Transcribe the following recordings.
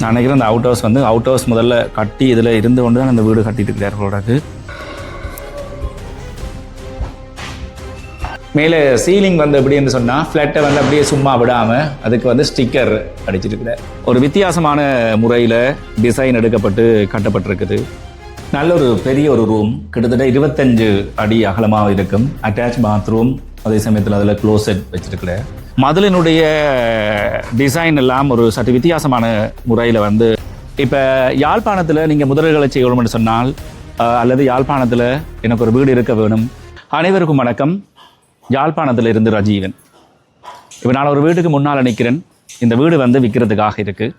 நான் நினைக்கிறேன் அந்த அவுட் ஹவுஸ் வந்து அவுட் ஹவுஸ் முதல்ல கட்டி இதில் இருந்து கொண்டு தான் அந்த வீடு கட்டிட்டு இருக்கிறார் மேலே சீலிங் வந்து எப்படின்னு சொன்னால் ஃப்ளட்டை வந்து அப்படியே சும்மா விடாமல் அதுக்கு வந்து ஸ்டிக்கர் அடிச்சிருக்கிறார் ஒரு வித்தியாசமான முறையில் டிசைன் எடுக்கப்பட்டு கட்டப்பட்டிருக்குது. நல்ல ஒரு பெரிய ஒரு ரூம் கிட்டத்தட்ட இருபத்தஞ்சு அடி அகலமாக இருக்கும். அட்டாச் பாத்ரூம் அதே சமயத்தில் அதில் க்ளோசெட் வச்சிருக்கிறேன் மதிலினுடைய டிசைன் எல்லாம் ஒரு சற்று வித்தியாசமான முறையில் வந்து இப்போ யாழ்ப்பாணத்தில் நீங்கள் முதல்களை செய்யணும்னு சொன்னால் அல்லது யாழ்ப்பாணத்தில் எனக்கு ஒரு வீடு இருக்க வேணும். அனைவருக்கும் வணக்கம். யாழ்ப்பாணத்தில் இருந்து ரஜீவன். இப்போ நான் ஒரு வீட்டுக்கு முன்னால் நிற்கிறேன் இந்த வீடு வந்து விற்கிறதுக்காக இருக்குது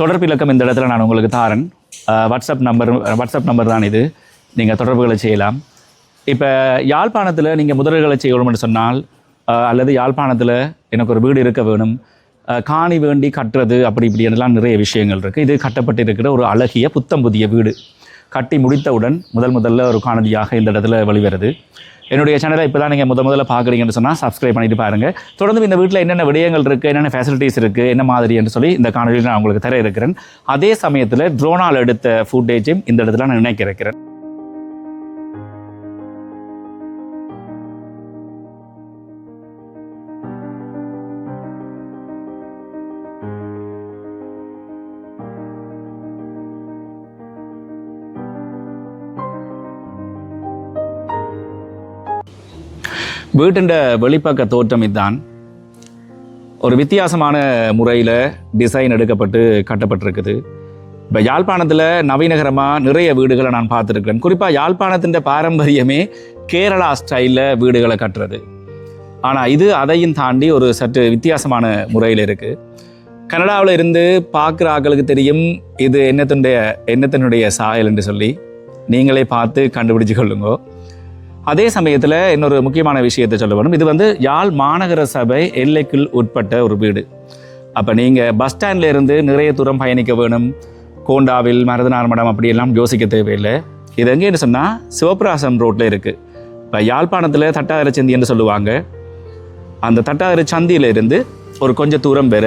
தொடர்பு இலக்கம் இந்த இடத்துல நான் உங்களுக்கு தாரன். வாட்ஸ்அப் நம்பர் வாட்ஸ்அப் நம்பர் தான் இது. நீங்கள் தொடர்புகளை செய்யலாம். இப்போ யாழ்ப்பாணத்தில் நீங்கள் முதல்களை செய்யணும்னு சொன்னால் அல்லது யாழ்ப்பாணத்தில் எனக்கு ஒரு வீடு இருக்க வேணும் காணி வேண்டி கட்டுறது அப்படி இப்படி எல்லாம் நிறைய விஷயங்கள் இருக்குது இது கட்டப்பட்டு இருக்கிற ஒரு அழகிய புத்தம் புதிய வீடு. கட்டி முடித்தவுடன் முதல் முதல்ல ஒரு காணொலியாக இந்த இடத்துல வெளிவருது. என்னுடைய சேனலை இப்போ தான் நீங்கள் முத முதல்ல பார்க்குறீங்கன்னு சொன்னால் சப்ஸ்கிரைப் பண்ணிட்டு பாருங்கள் தொடர்ந்து இந்த வீட்டில் என்னென்ன விடயங்கள் இருக்குது என்னென்ன ஃபெசிலிட்டிஸ் இருக்குது என்ன மாதிரி என்று சொல்லி இந்த காணொலியில் நான் உங்களுக்கு தர இருக்கிறேன். அதே சமயத்தில் ட்ரோனால் எடுத்த ஃபுட்டேஜையும் இந்த இடத்துல நான் நினைக்க இருக்கிறேன். வீட்டுண்ட வெளிப்பக்க தோற்றம் இதுதான் ஒரு வித்தியாசமான முறையில் டிசைன் எடுக்கப்பட்டு கட்டப்பட்டிருக்குது. இப்போ யாழ்ப்பாணத்தில் நவீனகரமாக நிறைய வீடுகளை நான் பார்த்துருக்கிறேன். குறிப்பாக யாழ்ப்பாணத்தின் பாரம்பரியமே கேரளா ஸ்டைலில் வீடுகளை கட்டுறது. ஆனால் இது அதையும் தாண்டி ஒரு சற்று வித்தியாசமான முறையில் இருக்குது கனடாவில் இருந்து பார்க்குற ஆக்களுக்கு தெரியும் இது என்னத்தினுடைய என்னத்தினுடைய சாயல் என்று சொல்லி. நீங்களே பார்த்து கண்டுபிடிச்சு கொள்ளுங்க. அதே சமயத்தில் இன்னொரு முக்கியமான விஷயத்தை சொல்ல வேணும் இது வந்து யாழ் மாநகர சபை எல்லைக்குள் உட்பட்ட ஒரு வீடு. அப்போ நீங்கள் பஸ் ஸ்டாண்டில் இருந்து நிறைய தூரம் பயணிக்க வேணும். கோண்டாவில் மருதனார் மடம் அப்படியெல்லாம் யோசிக்க தேவையில்லை. இது எங்கேன்னு சொன்னால் சிவபிராசம் ரோட்டில் இருக்குது இப்போ யாழ்ப்பாணத்தில் தட்டாதிர சந்தி என்று சொல்லுவாங்க. அந்த தட்டாதிர சந்தியில் இருந்து ஒரு கொஞ்சம் தூரம் பெற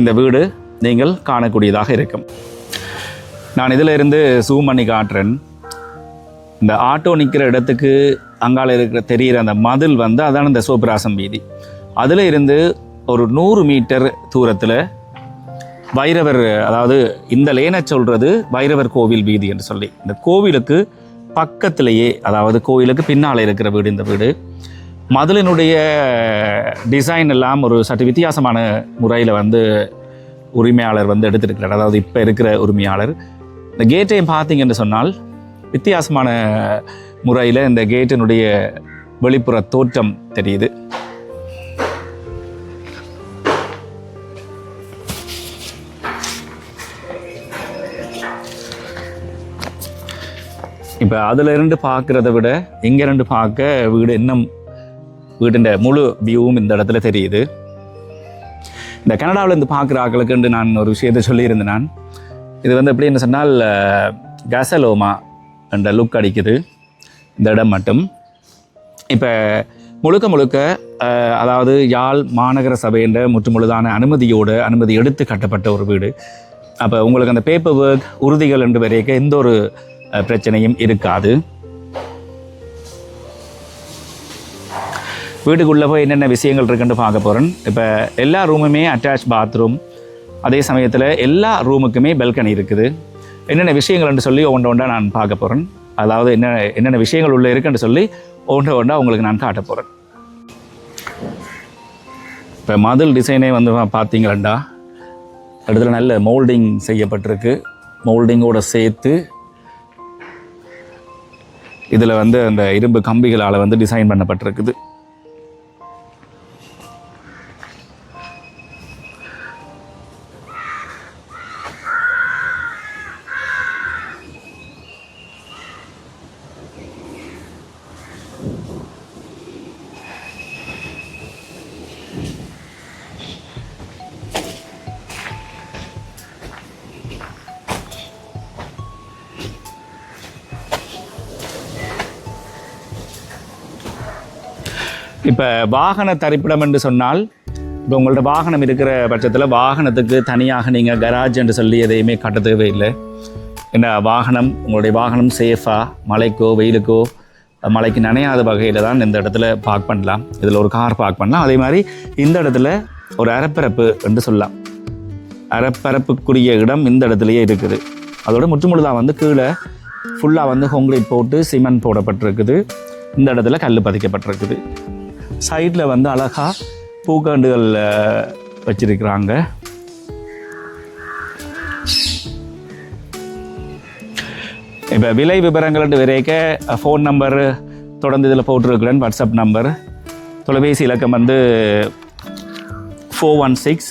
இந்த வீடு நீங்கள் காணக்கூடியதாக இருக்கும். நான் இதில் இருந்து ஜூம் பண்ணி காட்டுறேன். இந்த ஆட்டோ நிற்கிற இடத்துக்கு அங்கால இருக்கிற தெரிகிற அந்த மதில் வந்து அதான் இந்த சிவபிராசம் வீதி. அதில் இருந்து ஒரு நூறு மீட்டர் தூரத்தில் வைரவர் அதாவது இந்த லேனை சொல்கிறது வைரவர் கோவில் வீதி என்று சொல்லி. இந்த கோவிலுக்கு பக்கத்திலேயே அதாவது கோவிலுக்கு பின்னால் இருக்கிற வீடு இந்த வீடு. மதிலினுடைய டிசைன் எல்லாம் ஒரு சற்று வித்தியாசமான முறையில் வந்து உரிமையாளர் வந்து எடுத்திருக்கிறார். அதாவது இப்போ இருக்கிற உரிமையாளர். இந்த கேட்டையும் பார்த்தீங்கன்னு சொன்னால் வித்தியாசமான முறையில் இந்த கேட்டினுடைய வெளிப்புற தோற்றம் தெரியுது. இப்போ அதில் இருந்து பார்க்குறத விட இங்கே இருந்து பார்க்க வீடு இன்னும் வீடுன்ற முழு வியூவும் இந்த இடத்துல தெரியுது. இந்த கனடாவில் இருந்து பார்க்குற ஆக்களுக்கு நான் ஒரு விஷயத்தை சொல்லியிருந்தேன் நான். இது வந்து எப்படின்னு சொன்னால் கசலோமா என்ற லுக் அடிக்குது. இந்த இடம் மட்டும். இப்போ முழுக்க முழுக்க அதாவது யாழ் மாநகர சபைன்ற முற்று முழுதான அனுமதியோடு அனுமதி எடுத்து கட்டப்பட்ட ஒரு வீடு. அப்போ உங்களுக்கு அந்த பேப்பர் ஒர்க் உறுதிகள் என்று வரைக்க எந்த ஒரு பிரச்சனையும் இருக்காது. வீட்டுக்குள்ளே போய் என்னென்ன விஷயங்கள் இருக்குன்னு பார்க்க போகிறேன் இப்போ எல்லா ரூமுமே அட்டாச் பாத்ரூம் அதே சமயத்தில் எல்லா ரூமுக்குமே பெல்கனி இருக்குது. என்னென்ன விஷயங்கள்னு சொல்லி ஒன்று ஒன்றா நான் பார்க்க போகிறேன் அதாவது என்ன என்னென்ன விஷயங்கள் உள்ளே இருக்குன்னு சொல்லி ஒன்று ஒன்றா உங்களுக்கு நான் காட்ட போகிறேன் இப்போ மதில் டிசைனே வந்து பார்த்தீங்களா இடத்துல நல்ல மோல்டிங் செய்யப்பட்டிருக்கு. மோல்டிங்கோடு சேர்த்து இதில் வந்து அந்த இரும்பு கம்பிகளால் வந்து டிசைன் பண்ணப்பட்டிருக்குது. இப்போ வாகன தரிப்பிடம் என்று சொன்னால் இப்போ உங்கள்ட்ட வாகனம் இருக்கிற பட்சத்தில் வாகனத்துக்கு தனியாக நீங்கள் கராஜ் என்று சொல்லி எதையுமே கட்ட தேவையில்லை என்ன வாகனம் உங்களுடைய வாகனம் சேஃபாக மழைக்கோ வெயிலுக்கோ மழைக்கு நனையாத வகையில் தான் இந்த இடத்துல பார்க் பண்ணலாம். இதில் ஒரு கார் பார்க் பண்ணலாம். அதே மாதிரி இந்த இடத்துல ஒரு அறப்பரப்பு என்று சொல்லலாம். அறப்பரப்புக்குரிய இடம் இந்த இடத்துலையே இருக்குது. அதோட முற்றுமுழுதாக வந்து கீழே ஃபுல்லாக வந்து ஹோங்க்ரீட் போட்டு சிமெண்ட் போடப்பட்டிருக்குது. இந்த இடத்துல கல் பதிக்கப்பட்டிருக்குது. சைடில் வந்து அழகாக பூக்காண்டுகள் வச்சிருக்கிறாங்க. இப்போ விலை விவரங்கள் விரைக்க ஃபோன் நம்பர் தொடர்ந்து இதில் போட்டிருக்கிறேன் வாட்ஸ்அப் நம்பர் தொலைபேசி இலக்கம் வந்து four one six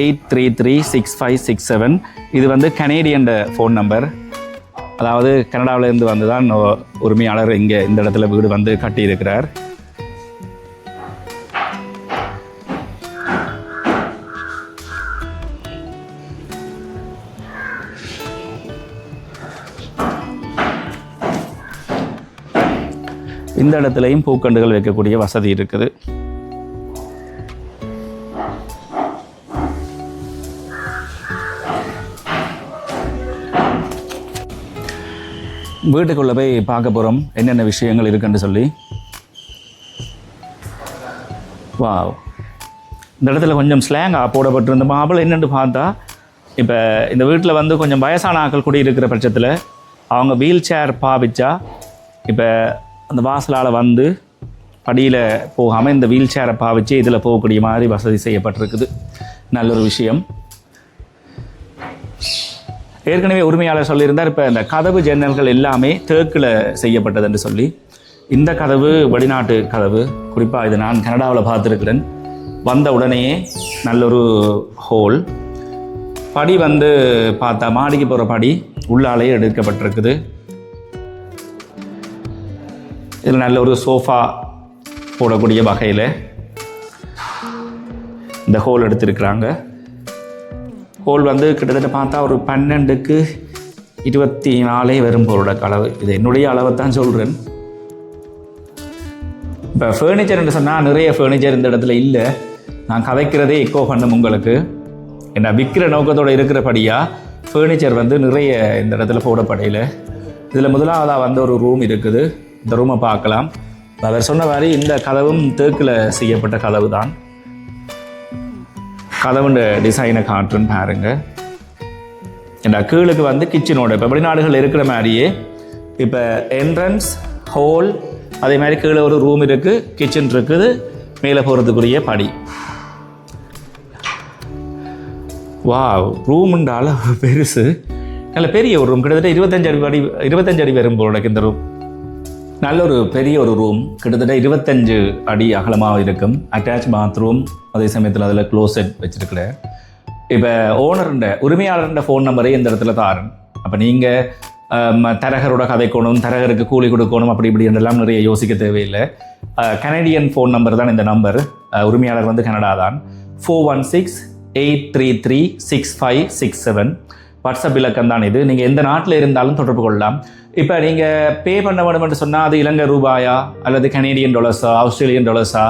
eight three three six five six seven இது வந்து கனேடியன் ஃபோன் நம்பர் அதாவது கனடாவிலேருந்து வந்து தான் உரிமையாளர் இங்கே இந்த இடத்துல வீடு வந்து கட்டியிருக்கிறார். இந்த இடத்துலையும் பூக்கண்டுகள் வைக்கக்கூடிய வசதி இருக்குது. வீட்டுக்குள்ள போய் பார்க்க போகிறோம் என்னென்ன விஷயங்கள் இருக்குன்னு சொல்லி. வாவ். இந்த இடத்துல கொஞ்சம் ஸ்லாங்காக போடப்பட்டிருந்த மாப்பிள் என்னென்னு பார்த்தா இப்போ இந்த வீட்டில் வந்து கொஞ்சம் வயசான ஆக்கள் கூட இருக்கிற பட்சத்தில் அவங்க வீல் சேர் பாவிச்சா இப்போ அந்த வாசலால் வந்து படியில் போகாமல் இந்த வீல் சேரை பாவிச்சு இதில் போகக்கூடிய மாதிரி வசதி செய்யப்பட்டிருக்குது. நல்ல ஒரு விஷயம். ஏற்கனவே உரிமையாளர் சொல்லியிருந்தார் இப்போ இந்த கதவு ஜன்னல்கள் எல்லாமே தேக்கில் செய்யப்பட்டது என்று சொல்லி. இந்த கதவு வெளிநாட்டு கதவு. குறிப்பாக இது நான் கனடாவில் பார்த்துருக்கிறேன். வந்த உடனேயே நல்லொரு ஹோல் படி வந்து பார்த்தா மாடிக்கு போகிற படி உள்ளாலேயே எடுக்கப்பட்டிருக்குது. இதில் நல்ல ஒரு சோஃபா போடக்கூடிய வகையில் இந்த ஹோல் எடுத்திருக்கிறாங்க. ஹோல் வந்து கிட்டத்தட்ட பார்த்தா ஒரு பன்னெண்டுக்கு இருபத்தி நாலே வரும் பொருளோட அளவு இது என்னுடைய அளவை தான் சொல்கிறேன் இப்போ ஃபர்னிச்சர்னு சொன்னால் நிறைய ஃபர்னிச்சர் இந்த இடத்துல இல்லை. நான் கதைக்கிறதே எக்கோ பண்ணும் உங்களுக்கு. என்ன விற்கிற நோக்கத்தோடு இருக்கிறபடியாக ஃபர்னிச்சர் வந்து நிறைய இந்த இடத்துல போடப்படையில். இதில் முதலாவதாக வந்து ஒரு ரூம் இருக்குது. இந்த ரூமை பார்க்கலாம். அவர் சொன்ன மாதிரி இந்த கதவும் தேக்கில் செய்யப்பட்ட கதவு தான் கதவுண்ட டிசைனை காட்டுன்னு பாருங்க. இந்த கீழுக்கு வந்து கிச்சனோட இப்போ வெளிநாடுகள் இருக்கிற மாதிரியே இப்போ என்ட்ரன்ஸ் ஹோல் அதே மாதிரி கீழே ஒரு ரூம் இருக்குது கிச்சன் இருக்குது மேலே போகிறதுக்குரிய படி. வா ரூமுன்ற அளவு பெருசு. நல்ல பெரிய ஒரு ரூம் கிட்டத்தட்ட இருபத்தஞ்சு அடி படி இருபத்தஞ்சு அடி வரும் போல எனக்கு இந்த ரூம் நல்ல ஒரு பெரிய ஒரு ரூம் கிட்டத்தட்ட இருபத்தஞ்சு அடி அகலமாக இருக்கும். அட்டாச் பாத்ரூம் அதே சமயத்தில் அதில் க்ளோசெட் வச்சிருக்கிறேன். இப்போ ஓனருண்ட உரிமையாளருண்ட ஃபோன் நம்பரே இந்த இடத்துல தாரன். அப்போ நீங்கள் தரகரோட கதைக்கணும் தரகருக்கு கூலி கொடுக்கணும் அப்படி இப்படி என்றெல்லாம் நிறைய யோசிக்க தேவையில்லை. கனடியன் ஃபோன் நம்பர் தான் இந்த நம்பர் உரிமையாளர் வந்து கனடா தான் four one six eight three three six five six seven WhatsApp இலக்கம் தான் இது. நீங்கள் எந்த நாட்டில் இருந்தாலும் தொடர்பு கொள்ளலாம். இப்போ நீங்கள் பே பண்ண வேணும்னு சொன்னால் அது இலங்கை ரூபாயா? அல்லது கனேடியன் டாலர்ஸா ஆஸ்திரேலியன் டாலர்ஸா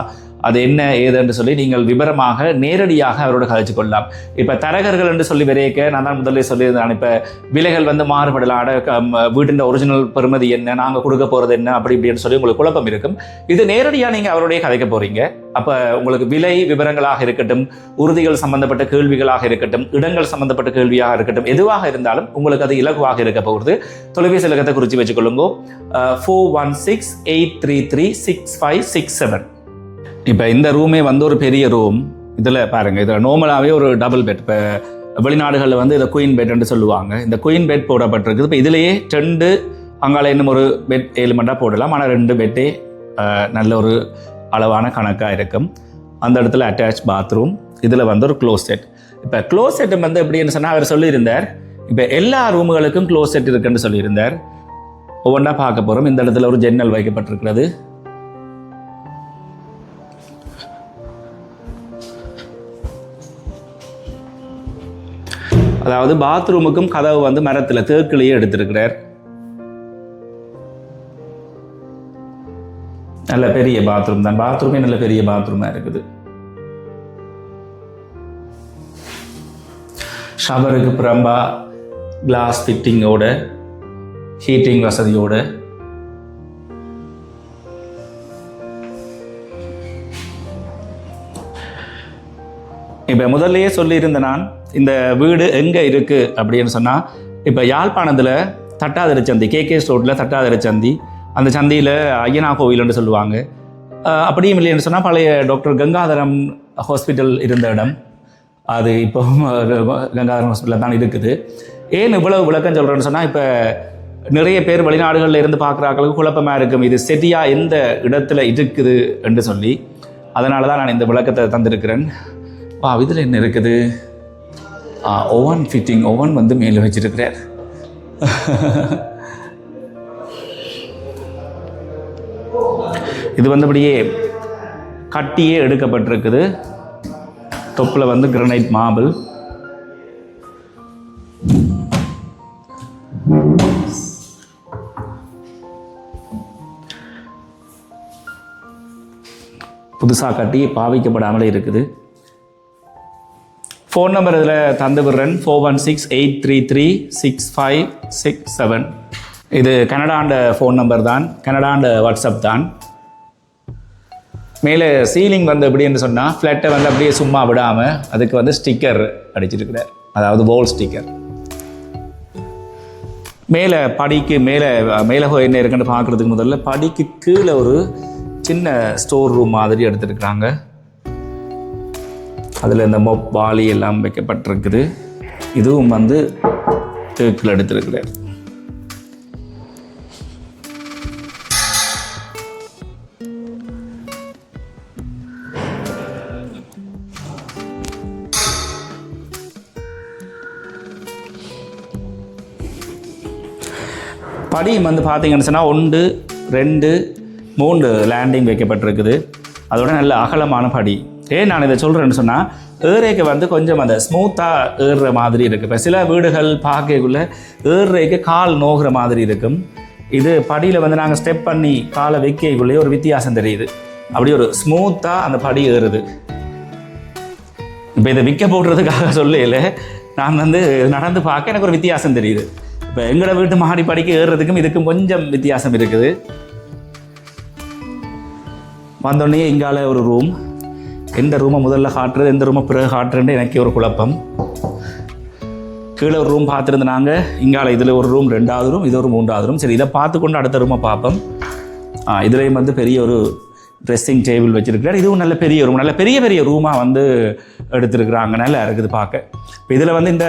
அது என்ன ஏது என்று சொல்லி நீங்கள் விபரமாக நேரடியாக அவரோட கதைச்சு கொள்ளலாம். இப்போ தரகர்கள் என்று சொல்லி விரைக்க நான் தான் முதல்ல சொல்லியிருந்தேன் இப்போ விலைகள் வந்து மாறுபடலாம். அட வீட்டின் ஒரிஜினல் பெருமதி என்ன நாங்கள் கொடுக்க போகிறது என்ன அப்படி இப்படின்னு சொல்லி உங்களுக்கு குழப்பம் இருக்கும். இது நேரடியாக நீங்கள் அவருடைய கதைக்க போகிறீங்க அப்போ உங்களுக்கு விலை விவரங்களாக இருக்கட்டும் உறுதிகள் சம்பந்தப்பட்ட கேள்விகளாக இருக்கட்டும் இடங்கள் சம்பந்தப்பட்ட கேள்வியாக இருக்கட்டும் எதுவாக இருந்தாலும் உங்களுக்கு அது இலகுவாக இருக்க போகிறது தொலைபேசி இலக்கத்தை குறித்து வச்சுக்கொள்ளுங்க. Four one six eight three three six five six seven இப்போ இந்த ரூமே வந்து ஒரு பெரிய ரூம் இதில் பாருங்கள் இதில் நார்மலாகவே ஒரு டபுள் பெட் இப்போ வெளிநாடுகளில் வந்து இதை குயின் பெட்னு சொல்லுவாங்க. இந்த குயின் பெட் போடப்பட்டிருக்குது. இப்போ இதுலேயே ரெண்டு அங்கால இன்னும் ஒரு பெட் ஏழு மண்டா போடலாம். ஆனால் ரெண்டு பெட்டே நல்ல ஒரு அளவான கணக்காக இருக்கும். அந்த இடத்துல அட்டாச் பாத்ரூம் இதில் வந்து ஒரு க்ளோஸ் செட் இப்போ க்ளோஸ் செட் வந்து எப்படின்னு சொன்னால் அவர் சொல்லியிருந்தார். இப்போ எல்லா ரூம்களுக்கும் க்ளோஸ் செட் இருக்குன்னு சொல்லியிருந்தார். ஒவ்வொன்றா பார்க்க போகிறோம் இந்த இடத்துல ஒரு ஜன்னல் வைக்கப்பட்டிருக்கிறது. அதாவது பாத்ரூமுக்கும் கதவு வந்து மரத்தில் தேக்கிலேயே எடுத்திருக்கிறார். நல்ல பெரிய பாத்ரூம் தான். பாத்ரூமே நல்ல பெரிய பாத்ரூமாக இருக்குது. ஷவருக்கு பிரம்பா கிளாஸ் ஃபிட்டிங்கோட ஹீட்டிங் வசதியோடு இப்போ முதல்லையே சொல்லியிருந்த நான் இந்த வீடு எங்கே இருக்குது அப்படின்னு சொன்னால் இப்போ யாழ்ப்பாணத்தில் தட்டாதிரை சந்தி கே ரோட்டில் தட்டாதிரை சந்தி அந்த சந்தியில் ஐயனா கோவில்னு சொல்லுவாங்க. அப்படியும் இல்லைன்னு சொன்னால் பழைய டாக்டர் கங்காதரம் ஹாஸ்பிட்டல் இருந்த இடம். அது இப்போ கங்காதரம் ஹாஸ்பிட்டலில் தான் இருக்குது. ஏன் இவ்வளவு விளக்கம் சொல்கிறேன்னு சொன்னால் இப்போ நிறைய பேர் வெளிநாடுகளில் இருந்து பார்க்குறாக்களுக்கு குழப்பமாக இருக்கும். இது செட்டியாக எந்த இடத்துல இருக்குது என்று சொல்லி அதனால தான் நான் இந்த விளக்கத்தை தந்திருக்கிறேன். பா இதில் என்ன இருக்குது? ஓவன் ஃபிட்டிங் ஓவன் வந்து மேலே வச்சிருக்கிறார். இது வந்தபடியே கட்டியே எடுக்கப்பட்டிருக்குது. தொப்பில் வந்து கிரனைட் மாபிள் புதுசாக கட்டி பாவிக்கப்படாமலே இருக்குது. ஃபோன் நம்பர் இதில் தந்து விடுறேன் four one six eight three three six five six seven இது கனடாண்ட ஃபோன் நம்பர் தான். கனடாண்ட வாட்ஸ்அப் தான். மேலே சீலிங் வந்து எப்படின்னு சொன்னால் ஃப்ளட்டை வந்து அப்படியே சும்மா விடாமல் அதுக்கு வந்து ஸ்டிக்கர் அடிச்சிருக்கிறார். அதாவது போல் ஸ்டிக்கர் மேலே படிக்கு மேலே மேலே என்ன இருக்குன்னு பார்க்குறதுக்கு முதல்ல படிக்கு கீழே ஒரு சின்ன ஸ்டோர் ரூம் மாதிரி எடுத்துருக்குறாங்க. அதில் இந்த மொப் வாளி எல்லாம் வைக்கப்பட்டிருக்குது. இதுவும் வந்து தேக்கில் எடுத்திருக்கிறார். படி வந்து பார்த்தீங்கன்னு சொன்னால் ஒன்று ரெண்டு மூன்று லேண்டிங் வைக்கப்பட்டிருக்குது. அதோட நல்ல அகலமான படி. ஏன் நான் இதை சொல்கிறேன்னு சொன்னால் ஏறைக்கு வந்து கொஞ்சம் அந்த ஸ்மூத்தாக ஏறுற மாதிரி இருக்குது இப்போ சில வீடுகள் பார்க்கக்குள்ளே ஏறுறைக்கு கால் நோகிற மாதிரி இருக்கும். இது படியில் வந்து நாங்கள் ஸ்டெப் பண்ணி காலை வைக்கக்குள்ளேயே ஒரு வித்தியாசம் தெரியுது. அப்படி ஒரு ஸ்மூத்தாக அந்த படி ஏறுது. இப்போ இதை விற்க போடுறதுக்காக சொல்லல நான் வந்து நடந்து பார்க்க எனக்கு ஒரு வித்தியாசம் தெரியுது. இப்போ எங்களோட வீட்டு மாடி படிக்க ஏறுறதுக்கும் இதுக்கும் கொஞ்சம் வித்தியாசம் இருக்குது. வந்தோடனே இங்கால ஒரு ரூம் எந்த ரூமை முதல்ல காட்டுறது எந்த ரூமை பிறகு காட்டுறேன்னு எனக்கே ஒரு குழப்பம். கீழே ஒரு ரூம் பார்த்துருந்து நாங்கள் இங்கால இதில் ஒரு ரூம் ரெண்டாவது ரூம் இது ஒரு மூன்றாவது ரூம் சரி இதை பார்த்து கொண்டு அடுத்த ரூமை பார்ப்போம். இதுலேயும் வந்து பெரிய ஒரு ட்ரெஸ்ஸிங் டேபிள் வச்சுருக்கிறார். இதுவும் நல்ல பெரிய ரூம் நல்ல பெரிய பெரிய ரூமாக வந்து எடுத்துருக்குறாங்க. நல்லா இருக்குது பார்க்க. இப்போ இதில் வந்து இந்த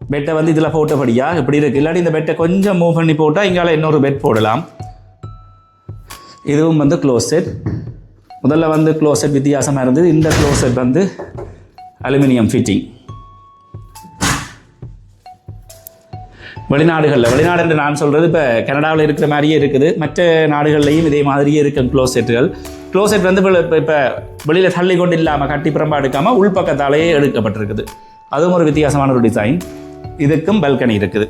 பெட்டை வந்து இதில் போட்டபடியா இப்படி இருக்குது இல்லாட்டி இந்த பெட்டை கொஞ்சம் மூவ் பண்ணி போட்டால் இங்கால இன்னொரு பெட் போடலாம். இதுவும் வந்து க்ளோசெட் முதல்ல வந்து க்ளோசெட் வித்தியாசமாக இருந்தது. இந்த க்ளோசெட் வந்து அலுமினியம் ஃபிட்டிங் வெளிநாடுகளில் வெளிநாடு என்று நான் சொல்கிறது இப்போ கனடாவில் இருக்கிற மாதிரியே இருக்குது. மற்ற நாடுகள்லையும் இதே மாதிரியே இருக்கும் க்ளோசெட்டுகள் க்ளோசெட் வந்து இப்போ இப்போ வெளியில் தள்ளி கொண்டு இல்லாமல் கட்டி புறம்பா எடுக்காமல் உள்பக்கத்தாலேயே எடுக்கப்பட்டிருக்குது. அதுவும் ஒரு வித்தியாசமான ஒரு டிசைன் இதுக்கும் பல்கனி இருக்குது.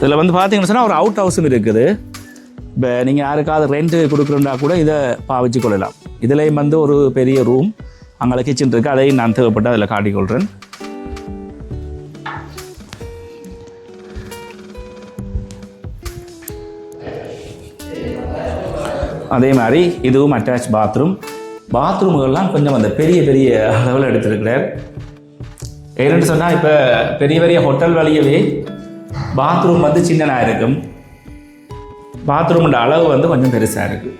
இதில் வந்து பார்த்தீங்கன்னு சொன்னால் ஒரு அவுட் ஹவுஸும் இருக்குது. இப்போ நீங்கள் யாருக்காவது ரெண்ட் கொடுக்குறோம்னா கூட இதை பாவிச்சு கொள்ளலாம். இதுலேயும் வந்து ஒரு பெரிய ரூம் அங்கே கிச்சன் இருக்குது அதையும் நான் தேவைப்பட்டு அதில் காட்டிக்கொள்கிறேன் அதே மாதிரி இதுவும் அட்டாச் பாத்ரூம் பாத்ரூம்கள்லாம் கொஞ்சம் அந்த பெரிய பெரிய அளவில் எடுத்திருக்கிறார். ஏன்னு சொன்னால் இப்போ பெரிய பெரிய ஹோட்டல் வழியவே பாத்ரூம் வந்து சின்னதாக இருக்கும். பாத்ரூமோட அளவு வந்து கொஞ்சம் பெருசாக இருக்குது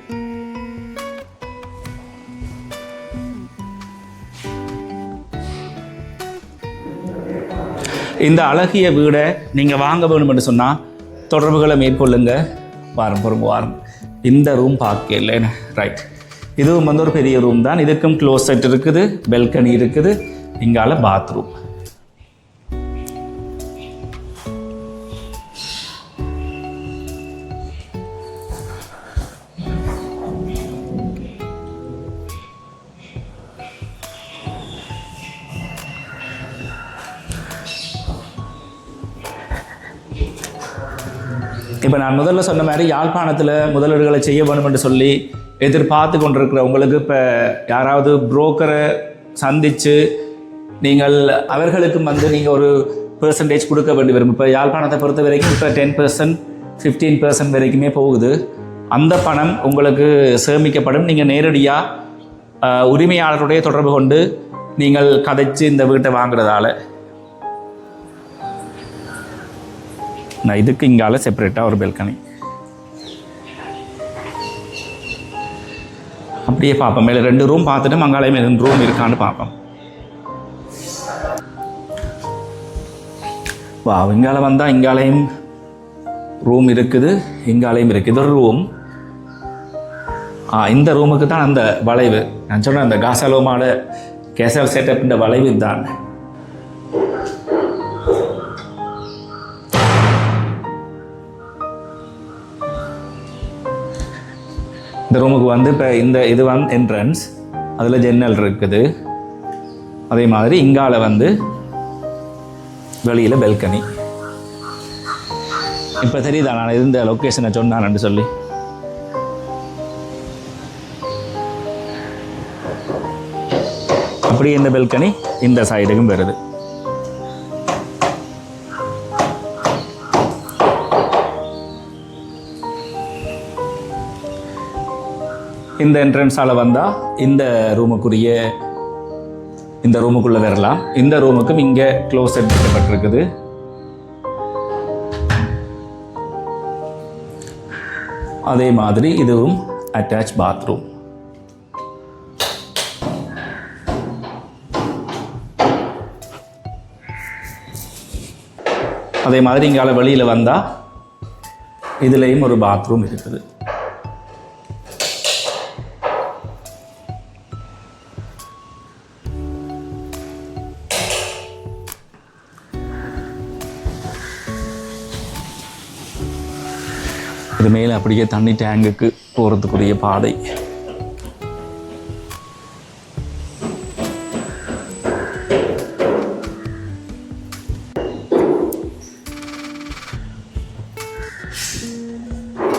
இந்த அழகிய வீடை நீங்கள் வாங்க வேணும் என்று சொன்னால் தொடர்புகளை மேற்கொள்ளுங்க. வாரம் பொறுங்க வாரம். இந்த ரூம் பார்க்க இல்லைன்னு ரைட் இதுவும் வந்து ஒரு பெரிய ரூம் தான். இதுக்கும் க்ளோசெட் இருக்குது பெல்கனி இருக்குது. இங்கால பாத்ரூம் இப்போ நான் முதல்ல சொன்ன மாதிரி யாழ்ப்பாணத்தில் முதலீடுகளை செய்ய வேணும் என்று சொல்லி எதிர்பார்த்து கொண்டிருக்கிற உங்களுக்கு இப்போ யாராவது புரோக்கரை சந்தித்து நீங்கள் அவர்களுக்கும் வந்து நீங்கள் ஒரு பெர்சன்டேஜ் கொடுக்க வேண்டி வரும். இப்போ யாழ்ப்பாணத்தை பொறுத்த வரைக்கும் இப்போ டென் பர்சன்ட் ஃபிஃப்டீன் பர்சன்ட் வரைக்குமே போகுது. அந்த பணம் உங்களுக்கு சேமிக்கப்படும். நீங்கள் நேரடியாக உரிமையாளருடைய தொடர்பு கொண்டு நீங்கள் கதைச்சு இந்த வீட்டை வாங்குறதால. நான் இதுக்கு இங்கால செப்பரேட்டாக ஒரு பெல்கனி அப்படியே பார்ப்போம். மேலே ரெண்டு ரூம் பார்த்துட்டு மங்காலயம் ரெண்டு ரூம் இருக்கான்னு பார்ப்போம். வா இங்கால வந்தால் இங்காலையும் ரூம் இருக்குது இங்காலையும் இருக்குது. இது ஒரு ரூம் ஆ இந்த ரூமுக்கு தான் அந்த வளைவு. நான் சொன்னேன் அந்த காசலோமாட கேசல் செட்டப் இந்த வளைவு தான் இந்த ரூமுக்கு வந்து இப்போ இந்த இது வந்து என்ட்ரன்ஸ் அதில் ஜன்னல் இருக்குது. அதே மாதிரி இங்கால வந்து வெளியில் பெல்கனி இப்போ தெரியுதா நான் இருந்த லொக்கேஷனை சொன்னான்னு சொல்லி? அப்படி இந்த பெல்கனி இந்த சைடுக்கும் வருது. இந்த என்ட்ரன்ஸால் வந்தால் இந்த ரூமுக்குரிய இந்த ரூமுக்குள்ளே வரலாம். இந்த ரூமுக்கும் இங்கே க்ளோஸ் எடுக்கப்பட்டிருக்குது அதே மாதிரி இதுவும் அட்டாச் பாத்ரூம் அதே மாதிரி இங்கால வெளியில் வந்தால் இதுலேயும் ஒரு பாத்ரூம் இருக்குது. இது மேலே அப்படியே தண்ணி டேங்குக்கு போகிறதுக்குரிய பாதை.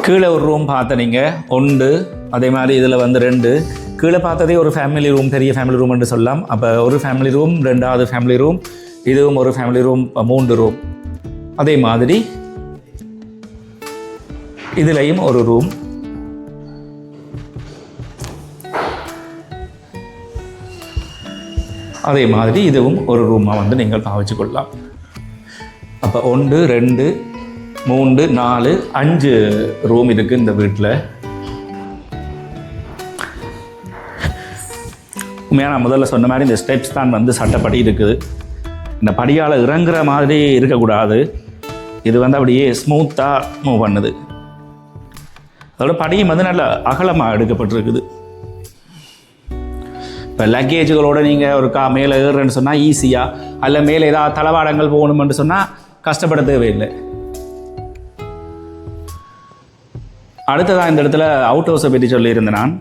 கீழே ஒரு ரூம் பார்த்த நீங்கள் ஒன்று அதே மாதிரி இதில் வந்து ரெண்டு. கீழே பார்த்ததே ஒரு ஃபேமிலி ரூம் பெரிய ஃபேமிலி ரூம் என்று சொல்லலாம். அப்போ ஒரு ஃபேமிலி ரூம் ரெண்டாவது ஃபேமிலி ரூம் இதுவும் ஒரு ஃபேமிலி ரூம் மூன்று ரூம் அதே மாதிரி இதுலேயும் ஒரு ரூம் அதே மாதிரி இதுவும் ஒரு ரூமாக வந்து நீங்கள் பாவிச்சு கொள்ளலாம் அப்போ ஒன்று ரெண்டு மூன்று நாலு அஞ்சு ரூம் இருக்குது இந்த வீட்டில் உண்மையாக நான் முதல்ல சொன்ன மாதிரி இந்த ஸ்டெப்ஸ் தான் வந்து சட்டப்படி இருக்குது. இந்த படியால் இறங்குற மாதிரி இருக்கக்கூடாது. இது வந்து அப்படியே ஸ்மூத்தாக மூவ் பண்ணுது. அதோட படையும் வந்து நல்ல அகலமாக எடுக்கப்பட்டிருக்குது. இப்போ லக்கேஜுகளோட நீங்கள் ஒரு கா மேலே ஏறுறேன்னு சொன்னால் ஈஸியாக அல்ல மேலே ஏதாவது தளவாடங்கள் போகணுமென்று சொன்னால் கஷ்டப்பட தேவையில்லை. அடுத்ததாக இந்த இடத்துல அவுட் ஹவுஸை பற்றி சொல்லியிருந்தேன் நான்.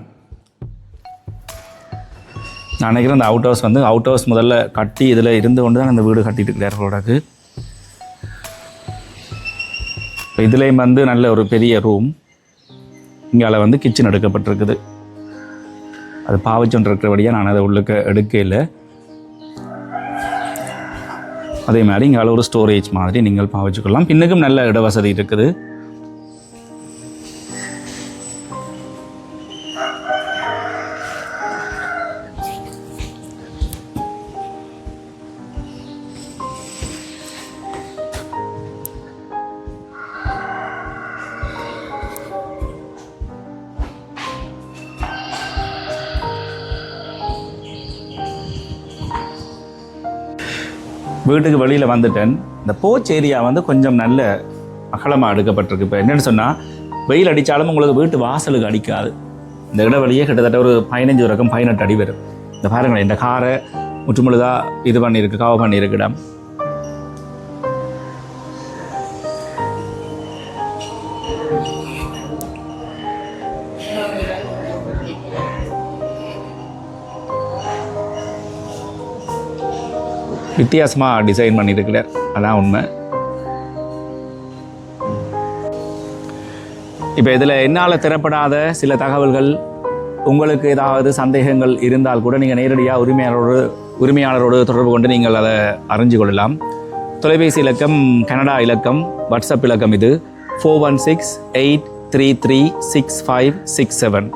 நான் நினைக்கிறேன் அந்த அவுட் ஹவுஸ் வந்து அவுட் ஹவுஸ் முதல்ல கட்டி இதில் இருந்து கொண்டு தான் அந்த வீடு கட்டிட்டு இருக்கிறார் ரோடாக்கு இதுலேயும் வந்து நல்ல ஒரு பெரிய ரூம் இங்கால வந்து கிச்சன் எடுக்கப்பட்டிருக்குது. அது பாவச்சொன்று இருக்கிறபடியாக நான் அதை உள்ளுக்க எடுக்க இல்லை. அதே மாதிரி இங்கால ஒரு ஸ்டோரேஜ் மாதிரி நீங்கள் பாவச்சுக்கொள்ளலாம் பின்னுக்கும் நல்ல இட வசதி இருக்குது. வீட்டுக்கு வெளியில் வந்துட்டேன். இந்த போச் ஏரியா வந்து கொஞ்சம் நல்ல அகலமாக எடுக்கப்பட்டிருக்கு. இப்போ என்னென்னு சொன்னால் வெயில் அடித்தாலும் உங்களுக்கு வீட்டு வாசலுக்கு அடிக்காது. இந்த இடைவெளியே கிட்டத்தட்ட ஒரு பதினஞ்சு வரைக்கும் பதினெட்டு அடி வரும். இந்த பாருங்களேன் இந்த காரை முற்றுமுழுதாக இது பண்ணியிருக்கு கவ பண்ணியிருக்கு வித்தியாசமாக டிசைன் பண்ணியிருக்கிறார் அதான் உண்மை. இப்போ இதில் என்னால் திறப்படாத சில தகவல்கள் உங்களுக்கு ஏதாவது சந்தேகங்கள் இருந்தால் கூட நீங்கள் நேரடியாக உரிமையாளரோடு உரிமையாளரோடு தொடர்பு கொண்டு நீங்கள் அதை அறிஞ்சு கொள்ளலாம். தொலைபேசி இலக்கம் கனடா இலக்கம் வாட்ஸ்அப் இலக்கம் இது. Four one six eight three three six five six seven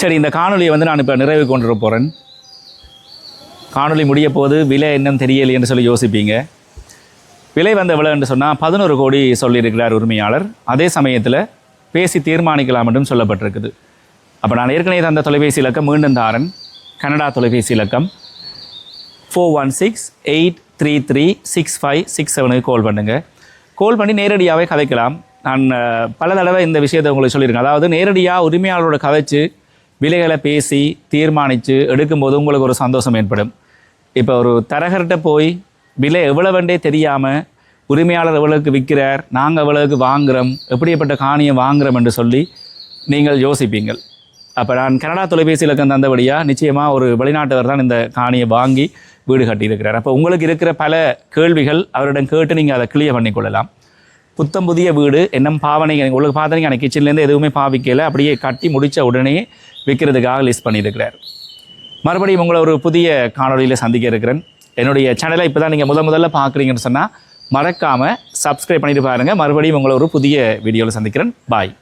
சரி இந்த காணொலியை வந்து நான் இப்போ நிறைவு கொண்டு போகிறேன் காணொளி முடிய போது விலை என்னன்னு தெரியலை என்று சொல்லி யோசிப்பீங்க. விலை வந்த விலை என்று சொன்னால் பதினோரு கோடி சொல்லியிருக்கிறார் உரிமையாளர். அதே சமயத்தில் பேசி தீர்மானிக்கலாம் என்றும் சொல்லப்பட்டிருக்குது. அப்போ நான் ஏற்கனவே தந்த தொலைபேசி இலக்கம் மீண்டும் தாரன். கனடா தொலைபேசி இலக்கம் four one six eight three three six five six செவனுக்கு கால் பண்ணுங்கள் கால் பண்ணி நேரடியாகவே கதைக்கலாம். நான் பல தடவை இந்த விஷயத்தை உங்களுக்கு சொல்லியிருக்கேன். அதாவது நேரடியாக உரிமையாளரோட கதைச்சு விலைகளை பேசி தீர்மானித்து எடுக்கும்போது உங்களுக்கு ஒரு சந்தோஷம் ஏற்படும். இப்போ ஒரு தரகர்கிட்ட போய் விலை எவ்வளவுண்டே தெரியாமல் உரிமையாளர் எவ்வளவுக்கு விற்கிறார் நாங்கள் எவ்வளவுக்கு வாங்குறோம் எப்படிப்பட்ட காணியை வாங்குகிறோம் என்று சொல்லி நீங்கள் யோசிப்பீங்கள். அப்போ நான் கனடா தொலைபேசி இலக்கம் தந்தபடியாக நிச்சயமாக ஒரு வெளிநாட்டவர் தான் இந்த காணியை வாங்கி வீடு கட்டியிருக்கிறார். அப்போ உங்களுக்கு இருக்கிற பல கேள்விகள் அவரிடம் கேட்டு நீங்கள் அதை கிளியர் பண்ணிக்கொள்ளலாம் புத்தம் புதிய வீடு என்னும் பாவனை உங்களுக்கு பார்த்தீங்கன்னா கிச்சன்லேருந்து எதுவுமே பாவிக்கலை அப்படியே கட்டி முடித்த உடனே விற்கிறதுக்காக லிஸ்ட் பண்ணியிருக்கிறார். மறுபடியும் உங்களை ஒரு புதிய காணொளியில் சந்திக்க இருக்கிறேன். என்னுடைய சேனலை இப்போ தான் நீங்கள் முத முதல்ல பார்க்குறீங்கன்னு சொன்னால் மறக்காமல் சப்ஸ்கிரைப் பண்ணிட்டு பாருங்கள் மறுபடியும் உங்களை ஒரு புதிய வீடியோவில் சந்திக்கிறேன். பாய்